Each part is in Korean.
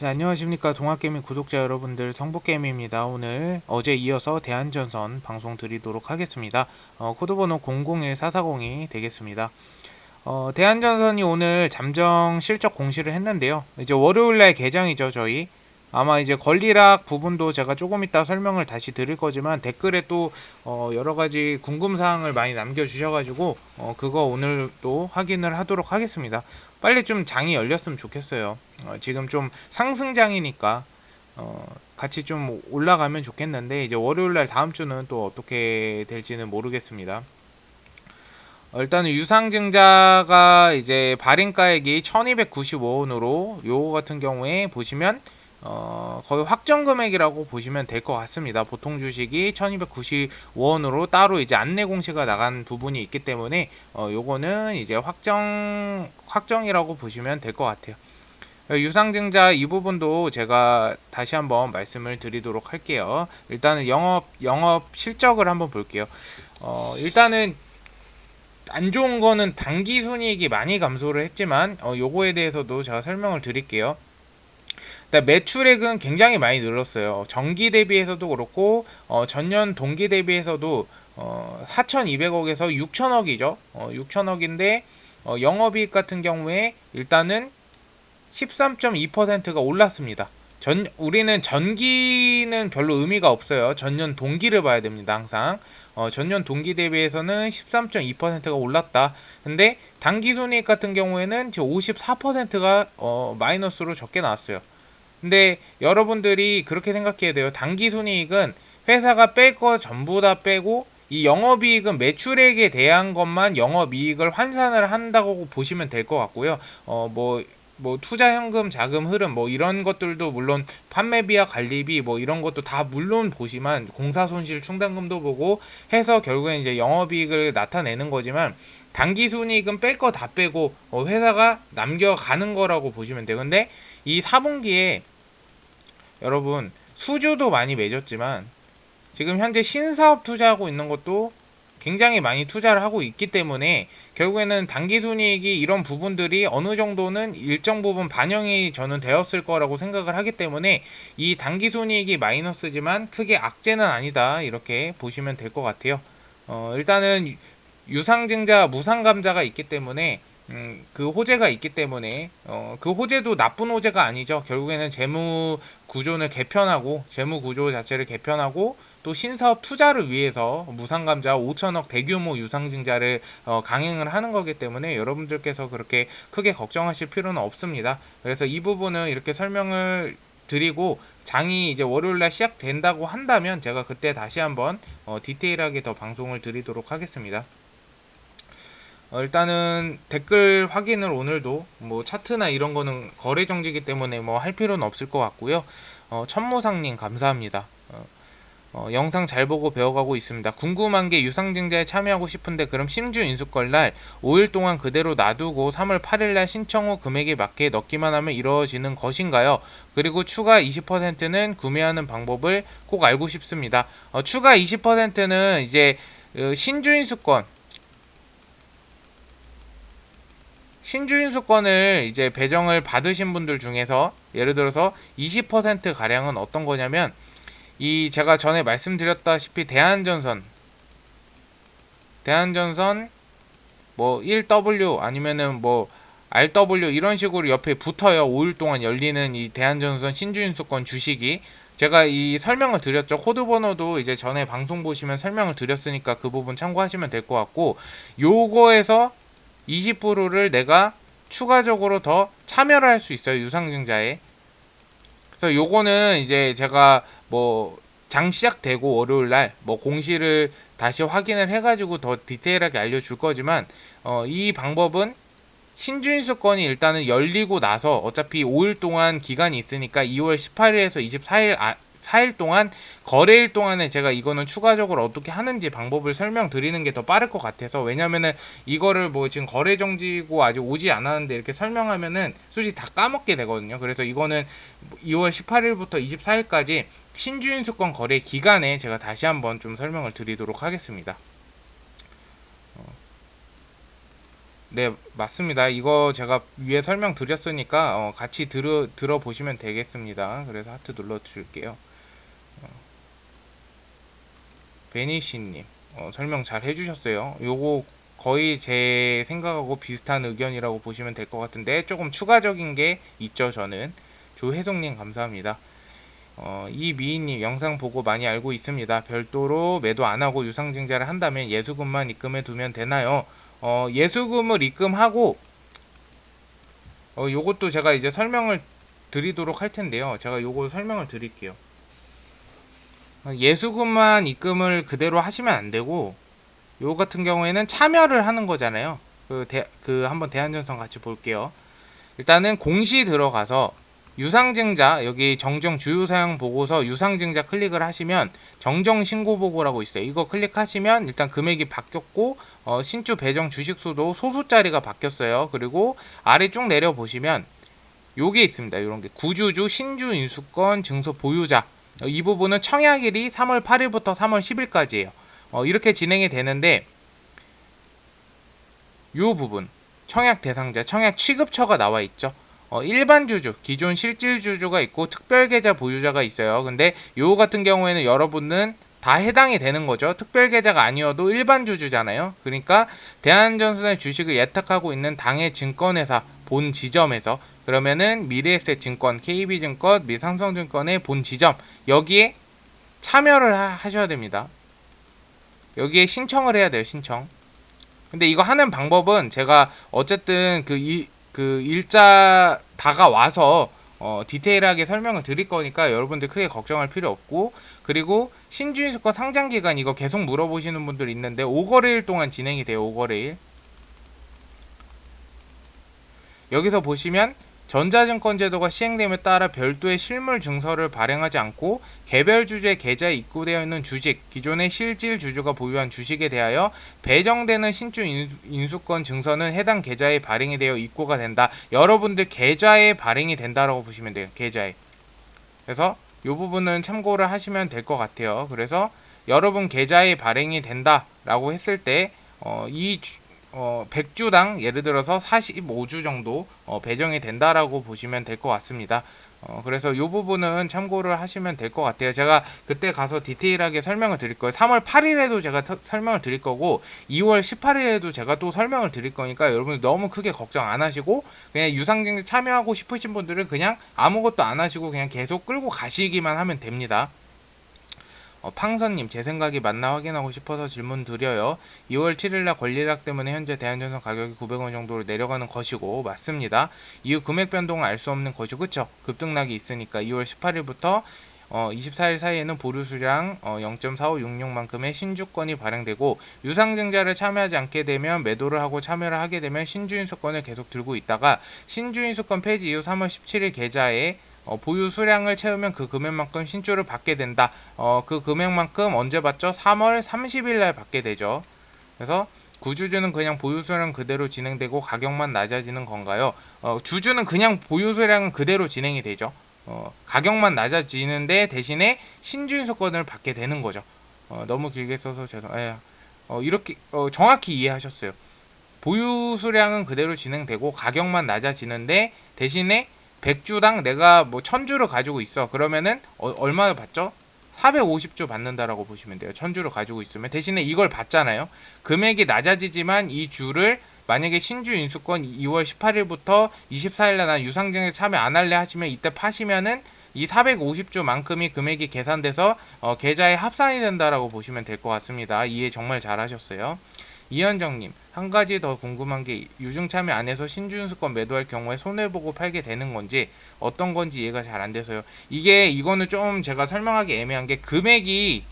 네, 안녕하십니까 동학개미 구독자 여러분들 성북개미입니다. 오늘 어제 이어서 대한전선 방송 드리도록 하겠습니다. 어, 코드번호 001440이 되겠습니다. 어, 대한전선이 오늘 잠정 실적 공시를 했는데요. 이제 월요일날 개장이죠 저희. 아마 이제 권리락 부분도 제가 조금 이따 설명을 다시 드릴 거지만 댓글에 또 어, 여러 가지 궁금 사항을 많이 남겨주셔가지고 어, 그거 오늘 또 확인을 하도록 하겠습니다. 빨리 좀 장이 열렸으면 좋겠어요. 어, 지금 좀 상승장이니까 어, 같이 좀 올라가면 좋겠는데 이제 월요일날 다음 주는 또 어떻게 될지는 모르겠습니다. 어, 일단은 유상증자가 이제 발행가액이 1295원으로 요거 같은 경우에 보시면 어, 거의 확정 금액이라고 보시면 될 것 같습니다. 보통 주식이 1295원으로 따로 이제 안내 공시가 나간 부분이 있기 때문에 어, 요거는 이제 확정 확정이라고 보시면 될 것 같아요. 유상증자 이 부분도 제가 다시 한번 말씀을 드리도록 할게요. 일단은 영업 영업 실적을 한번 볼게요. 어, 일단은 안 좋은 거는 단기 순이익이 많이 감소를 했지만 어, 요거에 대해서도 제가 설명을 드릴게요. 매출액은 굉장히 많이 늘었어요. 전기 대비해서도 그렇고 어, 전년 동기 대비해서도 어, 4,200억에서 6,000억이죠. 어, 6,000억인데 어, 영업이익 같은 경우에 일단은 13.2%가 올랐습니다. 전 우리는 전기는 별로 의미가 없어요. 전년 동기를 봐야 됩니다. 항상 어, 전년 동기 대비해서는 13.2%가 올랐다. 근데 단기 순이익 같은 경우에는 지금 54%가 어, 마이너스로 적게 나왔어요. 근데 여러분들이 그렇게 생각해야 돼요. 단기 순이익은 회사가 뺄 거 전부 다 빼고 이 영업이익은 매출액에 대한 것만 영업이익을 환산을 한다고 보시면 될 것 같고요. 어, 뭐, 뭐 투자 현금 자금 흐름 뭐 이런 것들도 물론 판매비와 관리비 뭐 이런 것도 다 물론 보지만 공사 손실 충당금도 보고 해서 결국엔 이제 영업이익을 나타내는 거지만 단기 순이익은 뺄 거 다 빼고 어 회사가 남겨가는 거라고 보시면 돼요. 근데 이 4분기에 여러분 수주도 많이 맺었지만 지금 현재 신사업 투자하고 있는 것도 굉장히 많이 투자를 하고 있기 때문에 결국에는 단기 순이익이 이런 부분들이 어느 정도는 일정 부분 반영이 저는 되었을 거라고 생각을 하기 때문에 이 단기 순이익이 마이너스지만 크게 악재는 아니다 이렇게 보시면 될 것 같아요. 어, 일단은 유상증자 무상감자가 있기 때문에 음, 그 호재가 있기 때문에 어, 그 호재도 나쁜 호재가 아니죠. 결국에는 재무 구조를 개편하고 재무 구조 자체를 개편하고 또 신사업 투자를 위해서 무상감자 5천억 대규모 유상증자를 어, 강행을 하는 거기 때문에 여러분들께서 그렇게 크게 걱정하실 필요는 없습니다. 그래서 이 부분은 이렇게 설명을 드리고 장이 이제 월요일날 시작된다고 한다면 제가 그때 다시 한번 어, 디테일하게 더 방송을 드리도록 하겠습니다. 어, 일단은 댓글 확인을 오늘도 뭐 차트나 이런 거는 거래 정지기 때문에 뭐 할 필요는 없을 것 같고요. 어, 천모상님 감사합니다. 어, 어, 영상 잘 보고 배워가고 있습니다. 궁금한 게 유상증자에 참여하고 싶은데 그럼 심주 인수권 날 5일 동안 그대로 놔두고 3월 8일 날 신청 후 금액에 맞게 넣기만 하면 이루어지는 것인가요? 그리고 추가 20%는 구매하는 방법을 꼭 알고 싶습니다. 어, 추가 20%는 이제 어, 신주 인수권 신주인수권을 이제 배정을 받으신 분들 중에서 예를 들어서 20% 가량은 어떤 거냐면 이 제가 전에 말씀드렸다시피 대한전선 대한전선 뭐 1W 아니면은 뭐 RW 이런 식으로 옆에 붙어요. 5일 동안 열리는 이 대한전선 신주인수권 주식이 제가 이 설명을 드렸죠. 코드 번호도 이제 전에 방송 보시면 설명을 드렸으니까 그 부분 참고하시면 될 것 같고 요거에서 20%를 내가 추가적으로 더 참여를 할 수 있어요. 유상증자에. 그래서 요거는 이제 제가 뭐 장 시작되고 월요일 날 뭐 공시를 다시 확인을 해가지고 더 디테일하게 알려줄 거지만 어, 이 방법은 신주인수권이 일단은 열리고 나서 어차피 5일 동안 기간이 있으니까 2월 18일에서 24일 아, 4일 동안 거래일 동안에 제가 이거는 추가적으로 어떻게 하는지 방법을 설명드리는 게 더 빠를 것 같아서 왜냐면은 이거를 뭐 지금 거래 정지고 아직 오지 않았는데 이렇게 설명하면은 솔직히 다 까먹게 되거든요. 그래서 이거는 2월 18일부터 24일까지 신주인 수권 거래 기간에 제가 다시 한번 좀 설명을 드리도록 하겠습니다. 어. 네, 맞습니다. 이거 제가 위에 설명 드렸으니까 어, 같이 들어 들어보시면 되겠습니다. 그래서 하트 눌러줄게요. 어, 베니시님 어, 설명 잘 해주셨어요. 요거 거의 제 생각하고 비슷한 의견이라고 보시면 될 것 같은데 조금 추가적인 게 있죠. 저는 조혜성님 감사합니다. 어, 이 미인님 영상 보고 많이 알고 있습니다. 별도로 매도 안 하고 유상증자를 한다면 예수금만 입금해 두면 되나요? 어, 예수금을 입금하고 어, 요것도 제가 이제 설명을 드리도록 할 텐데요. 제가 요거 설명을 드릴게요. 어, 예수금만 입금을 그대로 하시면 안 되고 요 같은 경우에는 참여를 하는 거잖아요. 그, 대, 그 한번 대한전선 같이 볼게요. 일단은 공시 들어가서 유상증자 여기 정정 주요 사양 보고서 유상증자 클릭을 하시면 정정 신고 보고라고 있어요. 이거 클릭하시면 일단 금액이 바뀌었고 어, 신주 배정 주식수도 소수짜리가 바뀌었어요. 그리고 아래 쭉 내려 보시면 요게 있습니다. 이런 게 구주주 신주 인수권 증서 보유자 어, 이 부분은 청약일이 3월 8일부터 3월 10일까지예요. 어, 이렇게 진행이 되는데 요 부분 청약 대상자 청약 취급처가 나와 있죠. 어, 일반 주주, 기존 실질 주주가 있고 특별 계좌 보유자가 있어요. 근데 요 같은 경우에는 여러분은 다 해당이 되는 거죠. 특별 계좌가 아니어도 일반 주주잖아요. 그러니까 대한전선의 주식을 예탁하고 있는 당의 증권회사 본 지점에서 그러면은 미래에셋 증권, KB증권, 미 삼성증권의 본 지점 여기에 참여를 하, 하셔야 됩니다. 여기에 신청을 해야 돼요. 신청. 근데 이거 하는 방법은 제가 어쨌든 그 이, 그 일자 다가와서 어, 디테일하게 설명을 드릴 거니까 여러분들 크게 걱정할 필요 없고 그리고 신주인수권 상장 기간 이거 계속 물어보시는 분들 있는데 5거래일 동안 진행이 돼요. 5거래일. 여기서 보시면 전자증권 제도가 시행됨에 따라 별도의 실물 증서를 발행하지 않고 개별 주주의 계좌에 입구되어 있는 주식, 기존의 실질 주주가 보유한 주식에 대하여 배정되는 신주 인수권 증서는 해당 계좌에 발행이 되어 입고가 된다. 여러분들 계좌에 발행이 된다라고 보시면 돼요. 계좌에. 그래서 이 부분은 참고를 하시면 될 것 같아요. 그래서 여러분 계좌에 발행이 된다라고 했을 때, 어, 이 어, 100주당 예를 들어서 45주 정도 어, 배정이 된다라고 보시면 될 것 같습니다. 어, 그래서 이 부분은 참고를 하시면 될 것 같아요. 제가 그때 가서 디테일하게 설명을 드릴 거예요. 3월 8일에도 제가 터, 설명을 드릴 거고 2월 18일에도 제가 또 설명을 드릴 거니까 여러분 너무 크게 걱정 안 하시고 그냥 유상증자 참여하고 싶으신 분들은 그냥 아무것도 안 하시고 그냥 계속 끌고 가시기만 하면 됩니다. 어, 팡선님 제 생각이 맞나 확인하고 싶어서 질문 드려요. 2월 7일날 권리락 때문에 현재 대한전선 가격이 900원 정도로 내려가는 것이고 맞습니다. 이후 금액 변동을 알수 없는 것이고 그쵸? 급등락이 있으니까 2월 18일부터 어, 24일 사이에는 보류 수량 어, 0.4566만큼의 신주권이 발행되고 유상증자를 참여하지 않게 되면 매도를 하고 참여를 하게 되면 신주인수권을 계속 들고 있다가 신주인수권 폐지 이후 3월 17일 계좌에 어, 보유 수량을 채우면 그 금액만큼 신주를 받게 된다. 어, 그 금액만큼 언제 받죠? 3월 30일 날 받게 되죠. 그래서 구주주는 그냥 보유 수량 그대로 진행되고 가격만 낮아지는 건가요? 어, 주주는 그냥 보유 수량은 그대로 진행이 되죠. 어, 가격만 낮아지는데 대신에 신주인수권을 받게 되는 거죠. 어, 너무 길게 써서 죄송. 예. 어, 이렇게 어, 정확히 이해하셨어요. 보유 수량은 그대로 진행되고 가격만 낮아지는데 대신에 100주당 내가 뭐 1000주를 가지고 있어. 그러면은 어, 얼마 받죠? 450주 받는다라고 보시면 돼요. 1000주를 가지고 있으면 대신에 이걸 받잖아요. 금액이 낮아지지만 이 주를 만약에 신주 인수권 2월 18일부터 24일날 난 유상증에 참여 안 할래 하시면 이때 파시면은 이 450주만큼이 금액이 계산돼서 어, 계좌에 합산이 된다라고 보시면 될 것 같습니다. 이해 정말 잘하셨어요. 이현정님, 한 가지 더 궁금한 게 유증 참여 안 해서 신주인수권 매도할 경우에 손해보고 팔게 되는 건지 어떤 건지 이해가 잘 안 돼서요. 이게 이거는 좀 제가 설명하기 애매한 게 금액이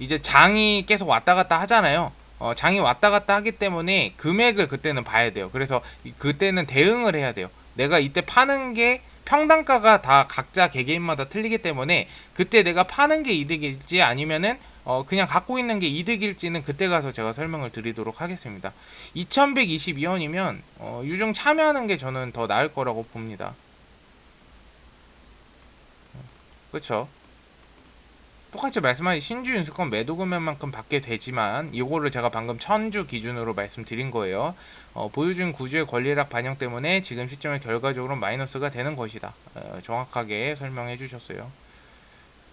이제 장이 계속 왔다 갔다 하잖아요. 어, 장이 왔다 갔다 하기 때문에 금액을 그때는 봐야 돼요. 그래서 그때는 대응을 해야 돼요. 내가 이때 파는 게 평단가가 다 각자 개개인마다 틀리기 때문에 그때 내가 파는 게 이득일지 아니면은 어, 그냥 갖고 있는 게 이득일지는 그때 가서 제가 설명을 드리도록 하겠습니다. 2122원이면 어, 유증 참여하는 게 저는 더 나을 거라고 봅니다. 그쵸? 똑같이 말씀하신 신주 인수권 매도 금액만큼 받게 되지만 이거를 제가 방금 천주 기준으로 말씀드린 거예요. 어, 보유 중 구주의 권리락 반영 때문에 지금 시점에 결과적으로 마이너스가 되는 것이다. 어, 정확하게 설명해 주셨어요.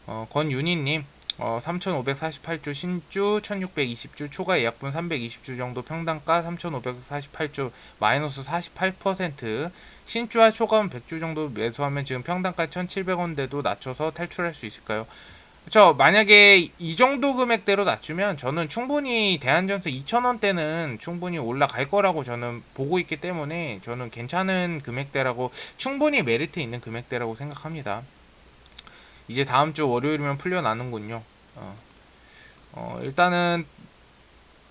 어, 권윤희님, 어, 3,548주 신주, 1,620주 초과 예약분 320주 정도 평당가 3,548주 마이너스 48% 신주와 초과분 100주 정도 매수하면 지금 평당가 1,700원대도 낮춰서 탈출할 수 있을까요? 그쵸 만약에 이 정도 금액대로 낮추면 저는 충분히 대한전세 2,000원대는 충분히 올라갈 거라고 저는 보고 있기 때문에 저는 괜찮은 금액대라고 충분히 메리트 있는 금액대라고 생각합니다. 이제 다음 주 월요일이면 풀려나는군요. 어, 어, 일단은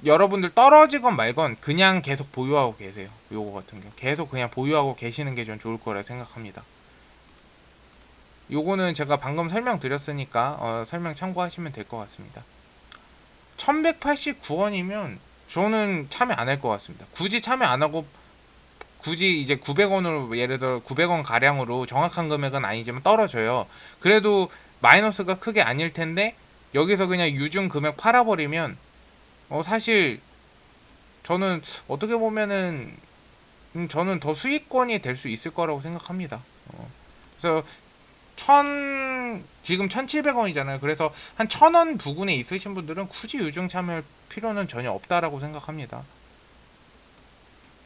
여러분들 떨어지건 말건 그냥 계속 보유하고 계세요. 요거 같은 경우 계속 그냥 보유하고 계시는 게전 좋을 거라 생각합니다. 요거는 제가 방금 설명드렸으니까 어, 설명 참고하시면 될 것 같습니다. 1189원이면 저는 참여 안 할 것 같습니다. 굳이 참여 안 하고 굳이 이제 900원으로 예를 들어 900원 가량으로 정확한 금액은 아니지만 떨어져요. 그래도 마이너스가 크게 아닐 텐데 여기서 그냥 유증 금액 팔아버리면 어 사실 저는 어떻게 보면은 음, 저는 더 수익권이 될 수 있을 거라고 생각합니다. 어, 그래서 천 지금 1,700원이잖아요. 그래서 한 1,000원 부근에 있으신 분들은 굳이 유증 참여할 필요는 전혀 없다라고 생각합니다.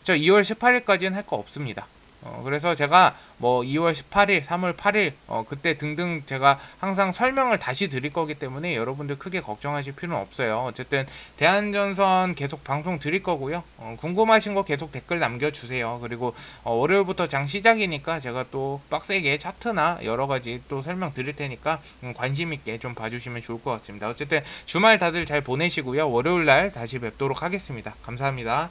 저 2월 18일까지는 할 거 없습니다. 어, 그래서 제가 뭐 2월 18일, 3월 8일, 어, 그때 등등 제가 항상 설명을 다시 드릴 거기 때문에 여러분들 크게 걱정하실 필요는 없어요. 어쨌든 대한전선 계속 방송 드릴 거고요. 어, 궁금하신 거 계속 댓글 남겨주세요. 그리고 어, 월요일부터 장 시작이니까 제가 또 빡세게 차트나 여러 가지 또 설명 드릴 테니까 음, 관심 있게 좀 봐주시면 좋을 것 같습니다. 어쨌든 주말 다들 잘 보내시고요. 월요일 날 다시 뵙도록 하겠습니다. 감사합니다.